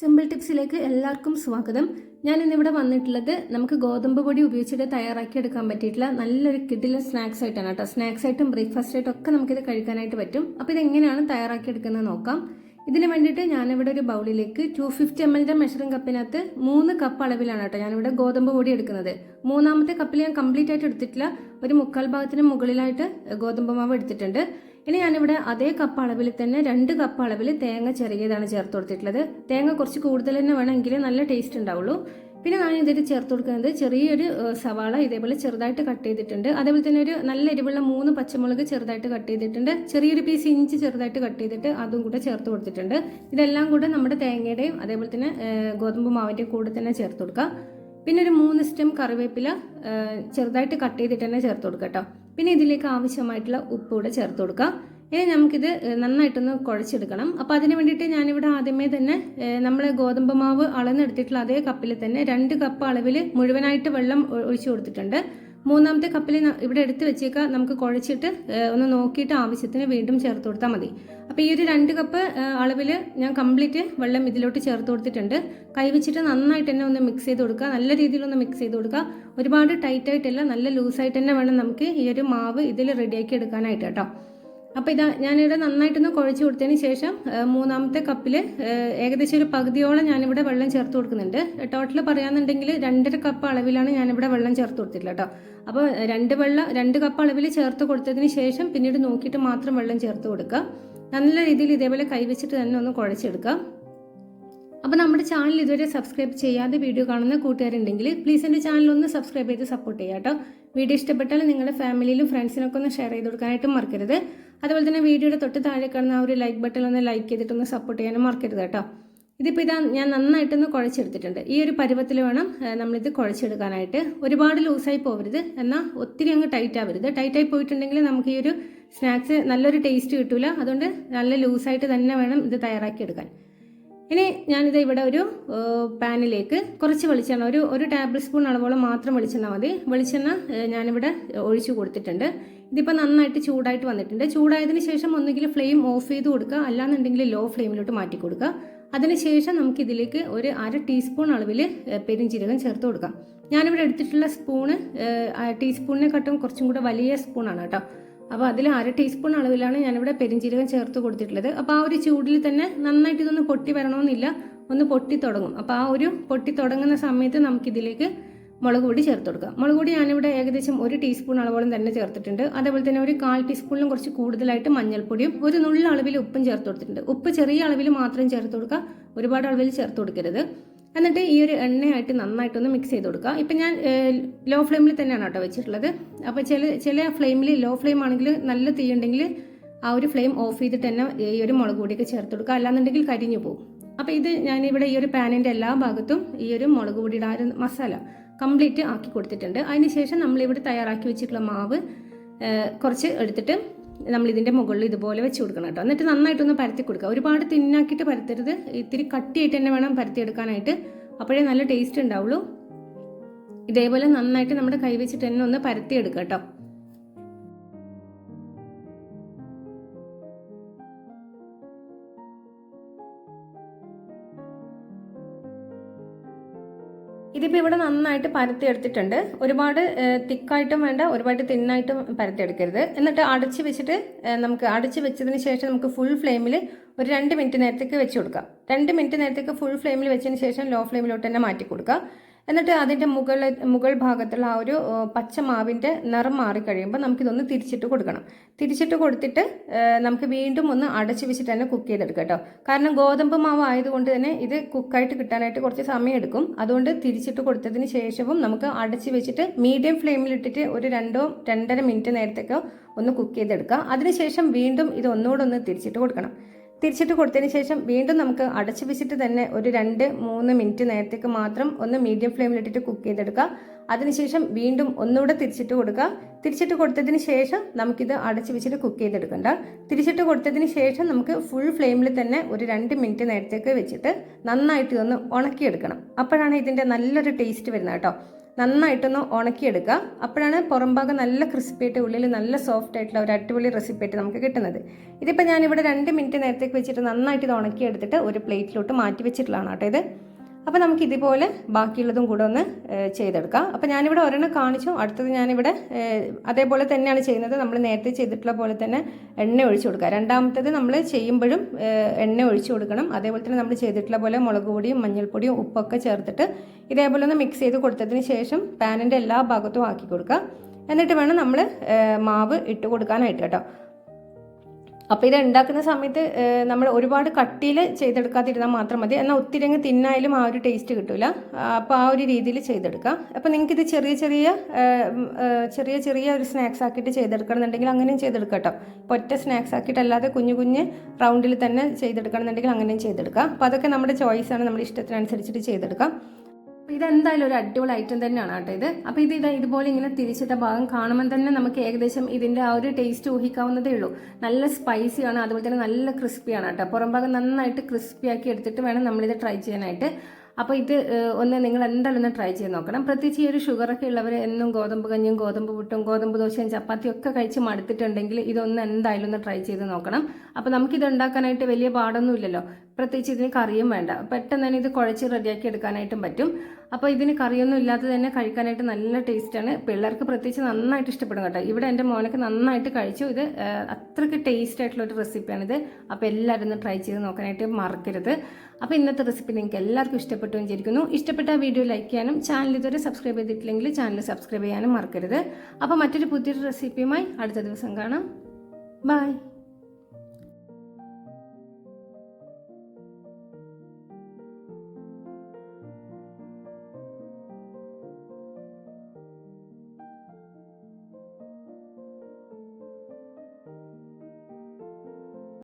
Simple ടിപ്സിലേക്ക് എല്ലാവർക്കും സ്വാഗതം. ഞാൻ ഇന്നിവിടെ വന്നിട്ടുള്ളത് നമുക്ക് ഗോതമ്പ് പൊടി ഉപയോഗിച്ചിട്ട് തയ്യാറാക്കി എടുക്കാൻ പറ്റിയിട്ടുള്ള നല്ലൊരു കിഡിലെ സ്നാക്സ് ആയിട്ടാണ് കേട്ടോ. സ്നാക്സ് ആയിട്ടും ബ്രേക്ക്ഫാസ്റ്റ് ആയിട്ടും ഒക്കെ നമുക്കിത് കഴിക്കാനായിട്ട് പറ്റും. അപ്പോൾ ഇത് എങ്ങനെയാണ് തയ്യാറാക്കി എടുക്കുന്നത് നോക്കാം. ഇതിന് വേണ്ടിയിട്ട് ഞാനിവിടെ ഒരു ബൗളിലേക്ക് ടു ഫിഫ്റ്റി എം എല്ലിന്റെ മെഷറിംഗ് കപ്പിനകത്ത് മൂന്ന് കപ്പ് അളവിലാണ് കേട്ടോ ഞാനിവിടെ ഗോതമ്പ് പൊടി എടുക്കുന്നത്. മൂന്നാമത്തെ കപ്പിൽ ഞാൻ കംപ്ലീറ്റ് ആയിട്ട് എടുത്തിട്ടില്ല. ഒരു മുക്കാൽ ഭാഗത്തിന് മുകളിലായിട്ട് ഗോതമ്പ് മാവ് എടുത്തിട്ടുണ്ട്. ഇനി ഞാനിവിടെ അതേ കപ്പ് അളവിൽ തന്നെ രണ്ട് കപ്പ് അളവിൽ തേങ്ങ ചെറിയതാണ് ചേർത്ത് കൊടുത്തിട്ടുള്ളത്. തേങ്ങ കുറച്ച് കൂടുതൽ തന്നെ വേണമെങ്കിൽ നല്ല ടേസ്റ്റ് ഉണ്ടാവുള്ളൂ. പിന്നെ ഞാൻ ഇതിൽ ചേർത്ത് കൊടുക്കുന്നത് ചെറിയൊരു സവാള ഇതേപോലെ ചെറുതായിട്ട് കട്ട് ചെയ്തിട്ടുണ്ട്. അതേപോലെ തന്നെ ഒരു നല്ല എരിവുള്ള മൂന്ന് പച്ചമുളക് ചെറുതായിട്ട് കട്ട് ചെയ്തിട്ടുണ്ട്. ചെറിയൊരു പീസ് ഇഞ്ചി ചെറുതായിട്ട് കട്ട് ചെയ്തിട്ട് അതും കൂടെ ചേർത്ത് കൊടുത്തിട്ടുണ്ട്. ഇതെല്ലാം കൂടെ നമ്മുടെ തേങ്ങയുടെയും അതേപോലെ തന്നെ ഗോതമ്പ് മാവിന്റെയും കൂടെ തന്നെ ചേർത്ത് കൊടുക്കുക പിന്നെ ഒരു മൂന്ന് സ്റ്റെം കറിവേപ്പില ചെറുതായിട്ട് കട്ട് ചെയ്തിട്ട് തന്നെ ചേർത്ത് കൊടുക്കുക കേട്ടോ. പിന്നെ ഇതിലേക്ക് ആവശ്യമായിട്ടുള്ള ഉപ്പ് കൂടെ ചേർത്ത് കൊടുക്കുക. ഇനി നമുക്കിത് നന്നായിട്ടൊന്ന് കുഴച്ചെടുക്കണം. അപ്പോൾ അതിന് വേണ്ടിയിട്ട് ഞാനിവിടെ ആദ്യമേ തന്നെ നമ്മൾ ഗോതമ്പ് മാവ് അളന്നെടുത്തിട്ടുള്ള അതേ കപ്പിൽ തന്നെ രണ്ട് കപ്പ് അളവിൽ മുഴുവനായിട്ട് വെള്ളം ഒഴിച്ചു കൊടുത്തിട്ടുണ്ട്. മൂന്നാമത്തെ കപ്പിൽ ഇവിടെ എടുത്ത് വെച്ചേക്കുക. നമുക്ക് കുഴച്ചിട്ട് ഒന്ന് നോക്കിയിട്ട് ആവശ്യത്തിന് വീണ്ടും ചേർത്ത് കൊടുത്താൽ മതി. അപ്പോൾ ഈ ഒരു രണ്ട് കപ്പ് അളവിൽ ഞാൻ കംപ്ലീറ്റ് വെള്ളം ഇതിലോട്ട് ചേർത്ത് കൊടുത്തിട്ടുണ്ട്. കൈവച്ചിട്ട് നന്നായിട്ട് തന്നെ ഒന്ന് മിക്സ് ചെയ്ത് കൊടുക്കുക. നല്ല രീതിയിലൊന്ന് മിക്സ് ചെയ്ത് കൊടുക്കുക. ഒരുപാട് ടൈറ്റായിട്ടല്ല നല്ല ലൂസായിട്ട് തന്നെ വേണം നമുക്ക് ഈ ഒരു മാവ് ഇതിൽ റെഡിയാക്കി എടുക്കാനായിട്ട് കേട്ടോ. അപ്പോൾ ഇതാ ഞാനിവിടെ നന്നായിട്ടൊന്ന് കുഴച്ച് കൊടുത്തതിന് ശേഷം മൂന്നാമത്തെ കപ്പിൽ ഏകദേശം ഒരു പകുതിയോളം ഞാനിവിടെ വെള്ളം ചേർത്ത് കൊടുക്കുന്നുണ്ട്. ടോട്ടൽ പറയാന്നുണ്ടെങ്കിൽ രണ്ടര കപ്പ് അളവിലാണ് ഞാനിവിടെ വെള്ളം ചേർത്ത് കൊടുത്തിട്ടുള്ളത് കേട്ടോ അപ്പോൾ രണ്ട് വെള്ളം രണ്ട് കപ്പ് അളവിൽ ചേർത്ത് കൊടുത്തതിന് ശേഷം പിന്നീട് നോക്കിയിട്ട് മാത്രം വെള്ളം ചേർത്ത് കൊടുക്കുക. നല്ല രീതിയിൽ ഇതേപോലെ കൈവച്ചിട്ട് തന്നെ ഒന്ന് കുഴച്ചെടുക്കുക. അപ്പോൾ നമ്മുടെ ചാനൽ ഇതുവരെ സബ്സ്ക്രൈബ് ചെയ്യാതെ വീഡിയോ കാണുന്ന കൂട്ടുകാരുണ്ടെങ്കിൽ പ്ലീസ് എന്റെ ചാനൽ ഒന്ന് സബ്സ്ക്രൈബ് ചെയ്ത് സപ്പോർട്ട് ചെയ്യാം കേട്ടോ വീഡിയോ ഇഷ്ടപ്പെട്ടാൽ നിങ്ങളുടെ ഫാമിലിയിലും ഫ്രണ്ട്സിനൊക്കെ ഒന്ന് ഷെയർ ചെയ്ത് കൊടുക്കാനായിട്ടും മറക്കരുത്. അതുപോലെ തന്നെ വീഡിയോയുടെ തൊട്ട് താഴെ കാണുന്ന ആ ഒരു ലൈക്ക് ബട്ടൺ ഒന്ന് ലൈക്ക് ചെയ്തിട്ടൊന്ന് സപ്പോർട്ട് ചെയ്യാനും മറക്കരുത് കേട്ടോ. ഇതിപ്പോൾ ഇതാ ഞാൻ നന്നായിട്ടൊന്ന് കുഴച്ചെടുത്തിട്ടുണ്ട്. ഈ ഒരു പരുവത്തിൽ വേണം നമ്മളിത് കുഴച്ചെടുക്കാനായിട്ട്. ഒരുപാട് ലൂസായി പോകരുത് എന്നാൽ ഒത്തിരി അങ്ങ് ടൈറ്റ് ആവരുത്. ടൈറ്റായി പോയിട്ടുണ്ടെങ്കിൽ നമുക്ക് ഈ ഒരു സ്നാക്സ് നല്ലൊരു ടേസ്റ്റ് കിട്ടില്ല അതുകൊണ്ട് നല്ല ലൂസായിട്ട് തന്നെ വേണം ഇത് തയ്യാറാക്കിയെടുക്കാൻ. ഇനി ഞാനിത് ഇവിടെ ഒരു പാനിലേക്ക് കുറച്ച് വെളിച്ചെണ്ണ ഒരു ഒരു ടേബിൾ സ്പൂൺ അളവോളം മാത്രം വെളിച്ചെണ്ണ മതി. വെളിച്ചെണ്ണ ഞാനിവിടെ ഒഴിച്ചു കൊടുത്തിട്ടുണ്ട്. ഇതിപ്പോൾ നന്നായിട്ട് ചൂടായിട്ട് വന്നിട്ടുണ്ട്. ചൂടായതിന് ശേഷം ഒന്നുകിൽ ഫ്ലെയിം ഓഫ് ചെയ്ത് കൊടുക്കുക. അല്ലാന്നുണ്ടെങ്കിൽ ലോ ഫ്ലെയിമിലോട്ട് മാറ്റി കൊടുക്കുക. അതിനുശേഷം നമുക്ക് ഇതിലേക്ക് ഒരു അര ടീസ്പൂൺ അളവിൽ പെരിഞ്ചീരകം ചേർത്ത് കൊടുക്കാം. ഞാനിവിടെ എടുത്തിട്ടുള്ള സ്പൂണ് ടീസ്പൂണിനെക്കാട്ടും കുറച്ചും കൂടെ വലിയ സ്പൂണാണ് കേട്ടോ. അപ്പോൾ അതിൽ അര ടീസ്പൂൺ അളവിലാണ് ഞാനിവിടെ പെരിഞ്ചീരകം ചേർത്ത് കൊടുത്തിട്ടുള്ളത്. അപ്പോൾ ആ ഒരു ചൂടിൽ തന്നെ നന്നായിട്ട് ഇതൊന്ന് പൊട്ടി വരണമെന്നില്ല. ഒന്ന് പൊട്ടി തുടങ്ങും. അപ്പോൾ ആ ഒരു പൊട്ടി തുടങ്ങുന്ന സമയത്ത് നമുക്കിതിലേക്ക് മുളക് പൊടി ചേർത്ത് കൊടുക്കുക. മുളക് പൊടി ഞാനിവിടെ ഏകദേശം ഒരു ടീസ്പൂൺ അളവോളം തന്നെ ചേർത്തിട്ടുണ്ട്. അതേപോലെ തന്നെ ഒരു കാൽ ടീസ്പൂണിലും കുറച്ച് കൂടുതലായിട്ട് മഞ്ഞൾപ്പൊടിയും ഒരു നുള്ള അളവിൽ ഉപ്പും ചേർത്ത് കൊടുത്തിട്ടുണ്ട്. ഉപ്പ് ചെറിയ അളവിൽ മാത്രം ചേർത്ത് കൊടുക്കുക ഒരുപാട് അളവിൽ ചേർത്ത് കൊടുക്കരുത്. എന്നിട്ട് ഈ ഒരു എണ്ണയായിട്ട് നന്നായിട്ടൊന്ന് മിക്സ് ചെയ്ത് കൊടുക്കുക. ഇപ്പം ഞാൻ ലോ ഫ്ലെയിമിൽ തന്നെയാണ് കേട്ടോ വെച്ചിട്ടുള്ളത്. അപ്പോൾ ചില ചില ഫ്ലെയിമിൽ ലോ ഫ്ലെയിം ആണെങ്കിൽ നല്ല തീയുണ്ടെങ്കിൽ ആ ഒരു ഫ്ലെയിം ഓഫ് ചെയ്തിട്ട് തന്നെ ഈ ഒരു മുളക് പൊടിയൊക്കെ ചേർത്ത് കൊടുക്കുക. അല്ലാന്നുണ്ടെങ്കിൽ കരിഞ്ഞു പോകും. അപ്പോൾ ഇത് ഞാനിവിടെ ഈ ഒരു പാനിന്റെ എല്ലാ ഭാഗത്തും ഈ ഒരു മുളക് പൊടിയുടെ ആ ഒരു മസാല കംപ്ലീറ്റ് ആക്കി കൊടുത്തിട്ടുണ്ട്. അതിനുശേഷം നമ്മളിവിടെ തയ്യാറാക്കി വെച്ചിട്ടുള്ള മാവ് കുറച്ച് എടുത്തിട്ട് നമ്മൾ ഇതിന്റെ മുകളിൽ ഇതുപോലെ വെച്ച് കൊടുക്കണം കേട്ടോ. എന്നിട്ട് നന്നായിട്ടൊന്ന് പരത്തി കൊടുക്കുക. ഒരുപാട് തിന്നാക്കിയിട്ട് പരത്തരുത്. ഇത്തിരി കട്ടിയായിട്ട് തന്നെ വേണം പരത്തിയെടുക്കാനായിട്ട്. അപ്പോഴേ നല്ല ടേസ്റ്റ് ഉണ്ടാവുള്ളൂ. ഇതേപോലെ നന്നായിട്ട് നമ്മുടെ കൈ വെച്ചിട്ട് തന്നെ ഒന്ന് പരത്തിയെടുക്കുക കേട്ടോ. ഇതിപ്പോൾ ഇവിടെ നന്നായിട്ട് പരത്തി എടുത്തിട്ടുണ്ട്. ഒരുപാട് തിക്കായിട്ടും വേണ്ട ഒരുപാട് തിന്നായിട്ടും പരത്തി എടുക്കരുത്. എന്നിട്ട് അടച്ച് വെച്ചിട്ട് നമുക്ക് അടച്ച് വെച്ചതിന് ശേഷം നമുക്ക് ഫുൾ ഫ്ലെയിമിൽ ഒരു രണ്ട് മിനിറ്റ് നേരത്തേക്ക് വെച്ച് കൊടുക്കാം. രണ്ട് മിനിറ്റ് നേരത്തേക്ക് ഫുൾ ഫ്ലെയിമിൽ വെച്ചതിന് ശേഷം ലോ ഫ്ലെയിമിലോട്ട് തന്നെ മാറ്റി കൊടുക്കുക എന്നിട്ട് അതിന്റെ മുകൾ മുകൾ ഭാഗത്തുള്ള ആ ഒരു പച്ച മാവിന്റെ നിറം മാറിക്കഴിയുമ്പോൾ നമുക്കിതൊന്ന് തിരിച്ചിട്ട് കൊടുക്കണം. തിരിച്ചിട്ട് കൊടുത്തിട്ട് നമുക്ക് വീണ്ടും ഒന്ന് അടച്ചു വെച്ചിട്ട് തന്നെ കുക്ക് ചെയ്തെടുക്കാം കേട്ടോ. കാരണം ഗോതമ്പ് മാവ് ആയതുകൊണ്ട് തന്നെ ഇത് കുക്കായിട്ട് കിട്ടാനായിട്ട് കുറച്ച് സമയം എടുക്കും. അതുകൊണ്ട് തിരിച്ചിട്ട് കൊടുത്തതിന് ശേഷവും നമുക്ക് അടച്ച് വെച്ചിട്ട് മീഡിയം ഫ്ലെയിമിലിട്ടിട്ട് ഒരു രണ്ടോ രണ്ടര മിനിറ്റ് നേരത്തേക്കോ ഒന്ന് കുക്ക് ചെയ്തെടുക്കുക അതിനുശേഷം വീണ്ടും ഇത് ഒന്നുകൂടെ ഒന്ന് തിരിച്ചിട്ട് കൊടുക്കണം. തിരിച്ചിട്ട് കൊടുത്തതിന് ശേഷം വീണ്ടും നമുക്ക് അടച്ചു വെച്ചിട്ട് തന്നെ ഒരു രണ്ട് മൂന്ന് മിനിറ്റ് നേരത്തേക്ക് മാത്രം ഒന്ന് മീഡിയം ഫ്ലെയിമിലിട്ടിട്ട് കുക്ക് ചെയ്തെടുക്കുക. അതിനുശേഷം വീണ്ടും ഒന്നുകൂടെ തിരിച്ചിട്ട് കൊടുക്കുക. തിരിച്ചിട്ട് കൊടുത്തതിന് ശേഷം നമുക്കിത് അടച്ചു വെച്ചിട്ട് കുക്ക് ചെയ്തെടുക്കണ്ട. തിരിച്ചിട്ട് കൊടുത്തതിന് ശേഷം നമുക്ക് ഫുൾ ഫ്ലെയിമിൽ തന്നെ ഒരു രണ്ട് മിനിറ്റ് നേരത്തേക്ക് വെച്ചിട്ട് നന്നായിട്ട് ഒന്ന് ഉണക്കിയെടുക്കണം. അപ്പോഴാണ് ഇതിന്റെ നല്ലൊരു ടേസ്റ്റ് വരുന്നത് കേട്ടോ. നന്നായിട്ടൊന്ന് ഉണക്കിയെടുക്കുക. അപ്പോഴാണ് പുറം ഭാഗം നല്ല ക്രിസ്പിയായിട്ട് ഉള്ളിൽ നല്ല സോഫ്റ്റ് ആയിട്ടുള്ള ഒരു അടിപൊളി റെസിപ്പിയായിട്ട് നമുക്ക് കിട്ടുന്നത്. ഇതിപ്പോൾ ഞാനിവിടെ രണ്ട് മിനിറ്റ് നേരത്തേക്ക് വെച്ചിട്ട് നന്നായിട്ട് ഇത് ഉണക്കിയെടുത്തിട്ട് ഒരു പ്ലേറ്റിലോട്ട് മാറ്റി വെച്ചിട്ടുള്ളതാണ് കേട്ടോ ഇത്. അപ്പോൾ നമുക്ക് ഇതുപോലെ ബാക്കിയുള്ളതും കൂടെ ഒന്ന് ചെയ്തെടുക്കാം. അപ്പോൾ ഞാനിവിടെ ഒരെണ്ണം കാണിച്ചു. അടുത്തത് ഞാനിവിടെ അതേപോലെ തന്നെയാണ് ചെയ്യുന്നത്. നമ്മൾ നേരത്തെ ചെയ്തിട്ടുള്ള പോലെ തന്നെ എണ്ണ ഒഴിച്ചു കൊടുക്കുക. രണ്ടാമത്തേത് നമ്മൾ ചെയ്യുമ്പോഴും എണ്ണ ഒഴിച്ചു കൊടുക്കണം. അതേപോലെ തന്നെ നമ്മൾ ചെയ്തിട്ടുള്ള പോലെ മുളക് പൊടിയും മഞ്ഞൾപ്പൊടിയും ഉപ്പൊക്കെ ചേർത്തിട്ട് ഇതേപോലെ ഒന്ന് മിക്സ് ചെയ്ത് കൊടുത്തതിന് ശേഷം പാനിന്റെ എല്ലാ ഭാഗത്തും ആക്കി കൊടുക്കുക. എന്നിട്ട് വേണം നമ്മൾ മാവ് ഇട്ട് കൊടുക്കാനായിട്ട് കേട്ടോ. അപ്പോൾ ഇത് ഉണ്ടാക്കുന്ന സമയത്ത് നമ്മൾ ഒരുപാട് കട്ടിയിൽ ചെയ്തെടുക്കാതിരുന്നാൽ മാത്രം മതി. എന്നാൽ ഒത്തിരി അങ്ങ് തിന്നായാലും ആ ഒരു ടേസ്റ്റ് കിട്ടില്ല അപ്പോൾ ആ ഒരു രീതിയിൽ ചെയ്തെടുക്കാം. അപ്പോൾ നിങ്ങൾക്ക് ഇത് ചെറിയ ചെറിയ ചെറിയ ചെറിയ ഒരു സ്നാക്സ് ആക്കിയിട്ട് ചെയ്തെടുക്കണമെന്നുണ്ടെങ്കിൽ അങ്ങനെയും ചെയ്തെടുക്കാം കേട്ടോ ഒറ്റ സ്നാക്സ് ആക്കിയിട്ട് അല്ലാതെ കുഞ്ഞു കുഞ്ഞ് റൗണ്ടിൽ തന്നെ ചെയ്തെടുക്കണമെന്നുണ്ടെങ്കിൽ അങ്ങനെയും ചെയ്തെടുക്കാം. അപ്പോൾ അതൊക്കെ നമ്മുടെ ചോയ്സാണ് നമ്മുടെ ഇഷ്ടത്തിനനുസരിച്ചിട്ട് ചെയ്തെടുക്കാം. ഇതെന്തായാലും ഒരു അടിപൊളി ഐറ്റം തന്നെയാണ് കേട്ടോ ഇത്. അപ്പോൾ ഇത് ഇതാ ഇതുപോലെ ഇങ്ങനെ തിരിച്ചിട്ട ഭാഗം കാണുമ്പോൾ തന്നെ നമുക്ക് ഏകദേശം ഇതിന്റെ ആ ഒരു ടേസ്റ്റ് ഊഹിക്കാവുന്നതേ ഉള്ളൂ. നല്ല സ്പൈസിയാണ് അതുപോലെ തന്നെ നല്ല ക്രിസ്പിയാണ് കേട്ടോ. പുറം ഭാഗം നന്നായിട്ട് ക്രിസ്പി ആക്കി എടുത്തിട്ട് വേണം നമ്മളിത് ട്രൈ ചെയ്യാനായിട്ട്. അപ്പോൾ ഇത് ഒന്ന് നിങ്ങൾ എന്തായാലും ഒന്ന് ട്രൈ ചെയ്ത് നോക്കണം. പ്രത്യേകിച്ച് ഈ ഒരു ഷുഗറൊക്കെ ഉള്ളവർ എന്നും ഗോതമ്പ് കഞ്ഞിയും ഗോതമ്പ് പുട്ടും ഗോതമ്പ് ദോശയും ചപ്പാത്തിയും ഒക്കെ കഴിച്ച് മടുത്തിട്ടുണ്ടെങ്കിൽ ഇതൊന്ന് എന്തായാലും ഒന്ന് ട്രൈ ചെയ്ത് നോക്കണം. അപ്പോൾ നമുക്കിത് ഉണ്ടാക്കാനായിട്ട് വലിയ പാടൊന്നുമില്ലല്ലോ. പ്രത്യേകിച്ച് ഇതിന് കറിയും വേണ്ട. പെട്ടെന്ന് തന്നെ ഇത് കുഴച്ച് റെഡിയാക്കി എടുക്കാനായിട്ടും പറ്റും. അപ്പോൾ ഇതിന് കറിയൊന്നും ഇല്ലാതെ തന്നെ കഴിക്കാനായിട്ട് നല്ല ടേസ്റ്റാണ് പിള്ളേർക്ക് പ്രത്യേകിച്ച് നന്നായിട്ട് ഇഷ്ടപ്പെടും കേട്ടോ. ഇവിടെ എന്റെ മോനൊക്കെ നന്നായിട്ട് കഴിച്ചു. ഇത് അത്രയ്ക്ക് ടേസ്റ്റ് ആയിട്ടുള്ള ഒരു റെസിപ്പിയാണിത് അപ്പോൾ എല്ലാവരും ഒന്ന് ട്രൈ ചെയ്ത് നോക്കാനായിട്ട് മറക്കരുത്. അപ്പോൾ ഇന്നത്തെ റെസിപ്പി നിങ്ങൾക്ക് എല്ലാവർക്കും ഇഷ്ടപ്പെട്ടു വിചാരിക്കുന്നു. ഇഷ്ടപ്പെട്ട വീഡിയോ ലൈക്ക് ചെയ്യാനും ചാനൽ ഇതുവരെ സബ്സ്ക്രൈബ് ചെയ്തിട്ടില്ലെങ്കിൽ ചാനൽ സബ്സ്ക്രൈബ് ചെയ്യാനും മറക്കരുത്. അപ്പോൾ മറ്റൊരു പുതിയൊരു റെസിപ്പിയുമായി അടുത്ത ദിവസം കാണാം. ബൈ